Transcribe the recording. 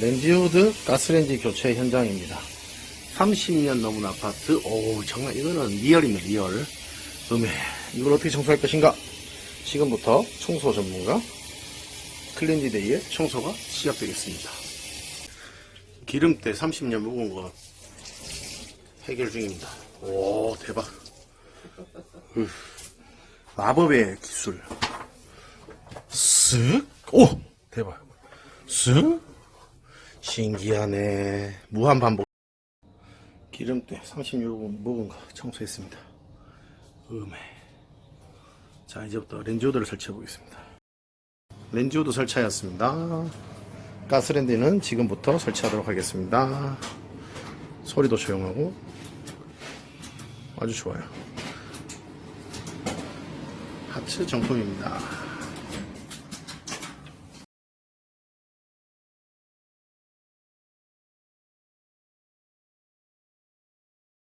렌즈우드 가스렌지 교체 현장입니다. 30년 넘은 아파트. 오, 정말 이거는 리얼이네, 리얼. 음에 이걸 어떻게 청소할 것인가? 지금부터 청소 전문가 클렌지데이의 청소가 시작되겠습니다. 기름때 30년 묵은 거 해결 중입니다. 오, 대박. 으, 마법의 기술. 쓱. 오! 대박. 쓱. 신기하네. 무한 반복. 기름때 36분 묵은 거 청소했습니다. 음에. 자, 이제부터 렌즈호드를 설치해 보겠습니다. 렌즈호드 설치하였습니다. 가스렌지는 지금부터 설치하도록 하겠습니다. 소리도 조용하고 아주 좋아요. 하츠 정품입니다.